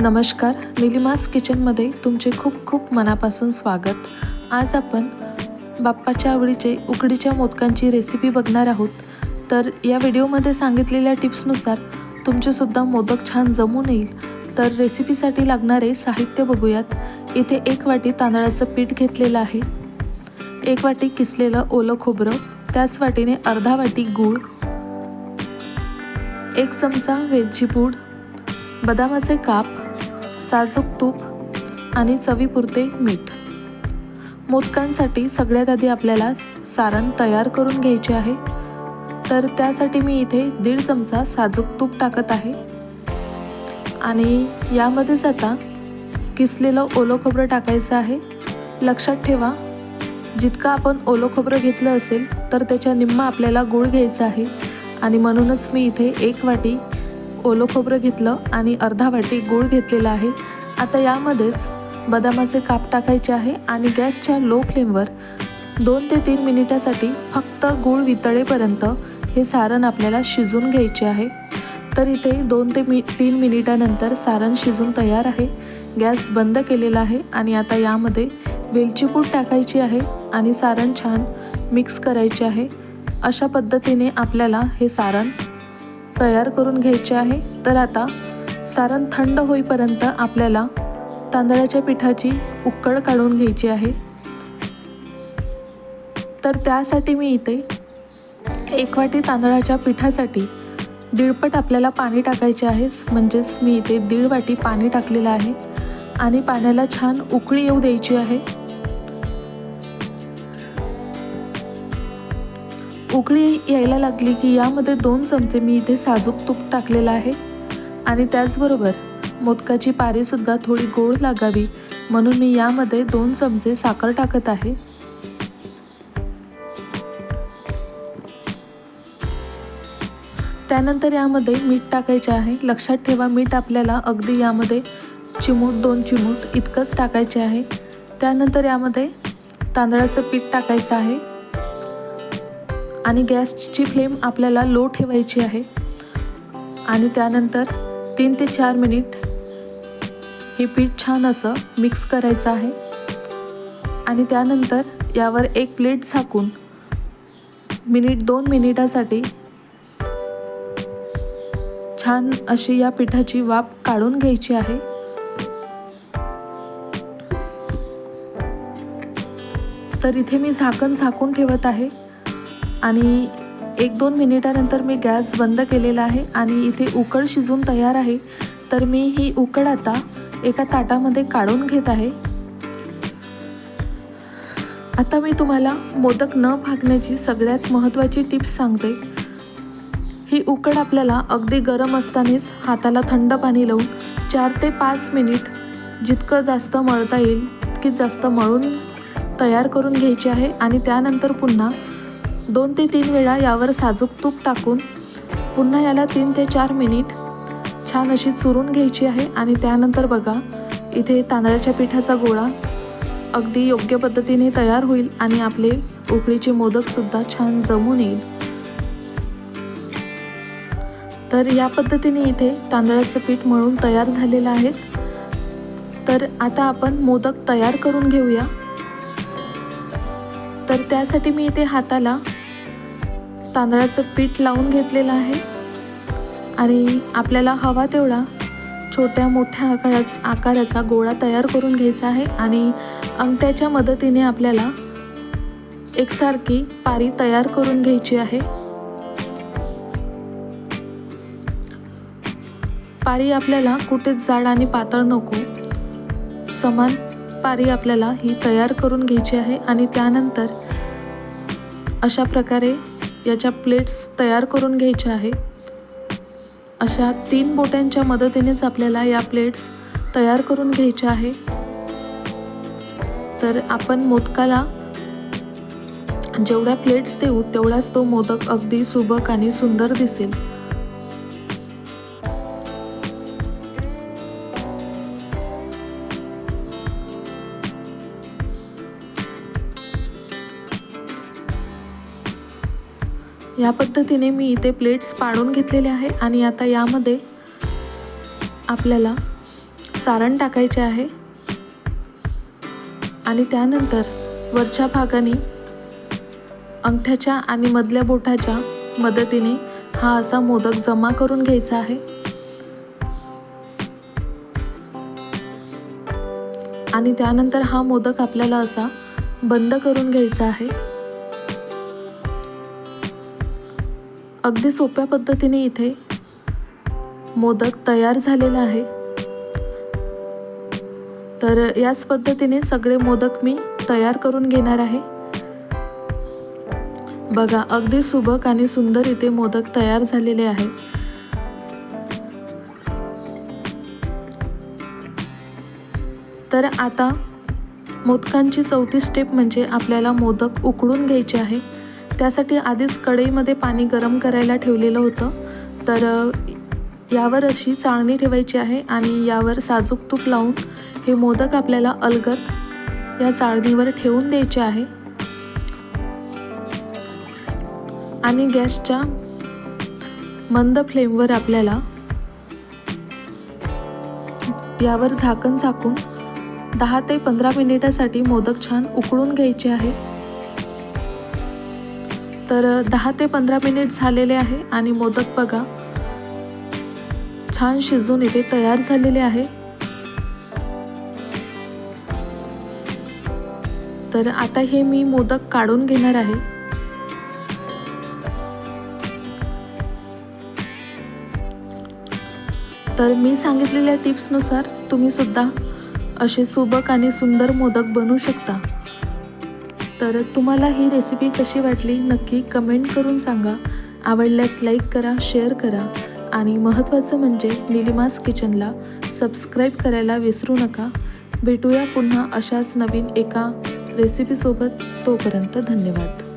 नमस्कार निलिमास किचनमध्ये तुमचे खूप खूप मनापासून स्वागत. आज आपण बाप्पाच्या आवडीचे उकडीच्या मोदकांची रेसिपी बघणार आहोत. तर या व्हिडिओमध्ये सांगितलेल्या टिप्सनुसार तुमचेसुद्धा मोदक छान जमून येईल. तर रेसिपीसाठी लागणारे साहित्य बघूयात. इथे एक वाटी तांदळाचं पीठ घेतलेलं आहे. एक वाटी किसलेलं ओलं खोबरं. त्याच वाटीने अर्धा वाटी गूळ. एक चमचा वेलची पूड. बदामाचे काप. साजूक तूप आणि चवीपुरते मीठ. मोदकांसाठी सगळ्यात आधी आपल्याला सारण तयार करून घ्यायचे आहे. तर त्यासाठी मी इथे दीड चमचा साजूक तूप टाकत आहे. आणि यामध्येच आता किसलेलं ओलं खोबरं टाकायचं आहे. लक्षात ठेवा जितकं आपण ओलं खोबरं घेतलं असेल तर त्याच्या निम्मा आपल्याला गूळ घ्यायचा आहे. आणि म्हणूनच मी इथे एक वाटी ओलं खोबरं घेतलं आणि अर्धा वाटी गूळ घेतलेला आहे. आता यामध्येच बदामाचे काप टाकायचे आहे आणि गॅसच्या लो फ्लेमवर दोन ते तीन मिनिटासाठी फक्त गूळ वितळेपर्यंत हे सारण आपल्याला शिजून घ्यायचे आहे. तर इथे दोन ते मी तीन मिनिटानंतर सारण शिजून तयार आहे. गॅस बंद केलेला आहे आणि आता यामध्ये वेलची पूड टाकायची आहे आणि सारण छान मिक्स करायचे आहे. अशा पद्धतीने आपल्याला हे सारण तयार करून घ्यायचे आहे तर आता सारण थंड होईपर्यंत आपल्याला तांदळाच्या पिठाची उकड काढून घ्यायची आहे. तर त्यासाठी मी इथे एक वाटी तांदळाच्या पिठासाठी दीडपट आपल्याला पाणी टाकायचे आहे म्हणजेच मी इथे दीड वाटी पाणी टाकलेलं आहे आणि पाण्याला छान उकळी येऊ द्यायची आहे. उकळी यायला लागली की यामध्ये दोन चमचे मी इथे साजूक तूप टाकलेलं आहे. आणि त्याचबरोबर मोदकाची पारीसुद्धा थोडी गोड लागावी म्हणून मी यामध्ये दोन चमचे साखर टाकत आहे. त्यानंतर यामध्ये मीठ टाकायचे आहे. लक्षात ठेवा मीठ आपल्याला अगदी यामध्ये चिमूट दोन चिमूट इतकंच टाकायचे आहे. त्यानंतर यामध्ये तांदळाचं पीठ टाकायचं आहे. आणि गॅसची फ्लेम आपल्याला लो ठेवायची आहे. आणि त्यानंतर तीन ते चार मिनिट हे पीठ छान असं मिक्स करायचं आहे. आणि त्यानंतर यावर एक प्लेट झाकून मिनिट दोन मिनिटासाठी छान अशी या पिठाची वाफ काढून घ्यायची आहे. तर इथे मी झाकण झाकून ठेवत आहे. आणि एक दोन मिनिटानंतर मी गॅस बंद केलेला आहे आणि इथे उकड शिजून तयार आहे. तर मी ही उकड आता एका ताटामध्ये काढून घेत आहे. आता मी तुम्हाला मोदक न भागण्याची सगळ्यात महत्त्वाची टिप्स सांगते. ही उकड आपल्याला अगदी गरम असतानाच हाताला थंड पाणी लावून चार ते पाच मिनिट जितकं जास्त मळता येईल तितकी जास्त मळून तयार करून घ्यायची आहे आणि त्यानंतर पुन्हा दोन ते तीन वेळा यावर साजूक तूप टाकून पुन्हा याला तीन ते चार मिनिट छान अशी चुरून घ्यायची आहे. आणि त्यानंतर बघा इथे तांदळाच्या पिठाचा गोळा अगदी योग्य पद्धतीने तयार होईल आणि आपले उकळीचे मोदकसुद्धा छान जमून येईल. तर या पद्धतीने इथे तांदळाचं पीठ मळून तयार झालेलं आहे. तर आता आपण मोदक तयार करून घेऊया. तर त्यासाठी मी इथे हाताला तांदळाचं पीठ लावून घेतलेलं आहे. आणि आपल्याला हवा तेवढा छोट्या मोठ्या आकाराचा आकाराचा गोळा तयार करून घ्यायचा आहे. आणि अंगठ्याच्या मदतीने आपल्याला एकसारखी पारी तयार करून घ्यायची आहे. पारी आपल्याला कुठेच जाड आणि पातळ नको. समान पारी आपल्याला ही तयार करून घ्यायची आहे. आणि त्यानंतर अशा प्रकारे याच्या प्लेट्स तयार करून घ्यायच्या आहे. अशा तीन बोट्यांच्या मदतीनेच आपल्याला या प्लेट्स तयार करून घ्यायच्या आहे. तर आपण मोदकाला जेवढ्या प्लेट्स देऊ तेवढाच तो मोदक अगदी सुबक आणि सुंदर दिसेल. या पद्धतीने मी इथे प्लेट्स पाडून घेतलेले आहे आणि आता यामध्ये आपल्याला सारण टाकायचे आहे. आणि त्यानंतर वरच्या भागाने अंगठ्याच्या आणि मधल्या बोटाच्या मदतीने हा असा मोदक जमा करून घ्यायचा आहे. आणि त्यानंतर हा मोदक आपल्याला असा बंद करून घ्यायचा आहे. अगदी सोप्या पद्धतीने इथे मोदक तयार झालेला आहे. तर याच पद्धतीने सगळे मोदक मी तयार करून घेणार आहे. बघा अगदी सुबक आणि सुंदर इथे मोदक तयार झालेले आहे. तर आता मोदकांची चौथी स्टेप म्हणजे आपल्याला मोदक उकळून घ्यायचे आहे. त्यासाठी आधीच कढईमध्ये पाणी गरम करायला ठेवलेलं होतं. तर यावर अशी चाळणी ठेवायची आहे आणि यावर साजूक तूप लावून हे मोदक आपल्याला अलगत या चाळणीवर ठेवून द्यायचे आहे. आणि गॅसच्या मंद फ्लेमवर आपल्याला यावर झाकण झाकून दहा ते पंधरा मिनिटासाठी मोदक छान उकळून घ्यायचे आहे. तर दहा ते पंधरा मिनिट झालेले आहे आणि मोदक बघा. छान शिजून इथे तयार झालेले आहे. तर आता हे मी मोदक काढून घेणार आहे. तर मी सांगितलेल्या टिप्सनुसार तुम्ही सुद्धा असे सुबक आणि सुंदर मोदक बनवू शकता. तर तुम्हाला ही रेसिपी कशी वाटली नक्की कमेंट करून सांगा. आवडल्यास लाईक करा शेअर करा. आणि महत्त्वाचं म्हणजे निलिमास किचनला सबस्क्राईब करायला विसरू नका. भेटूया पुन्हा अशाच नवीन एका रेसिपीसोबत तोपर्यंत धन्यवाद.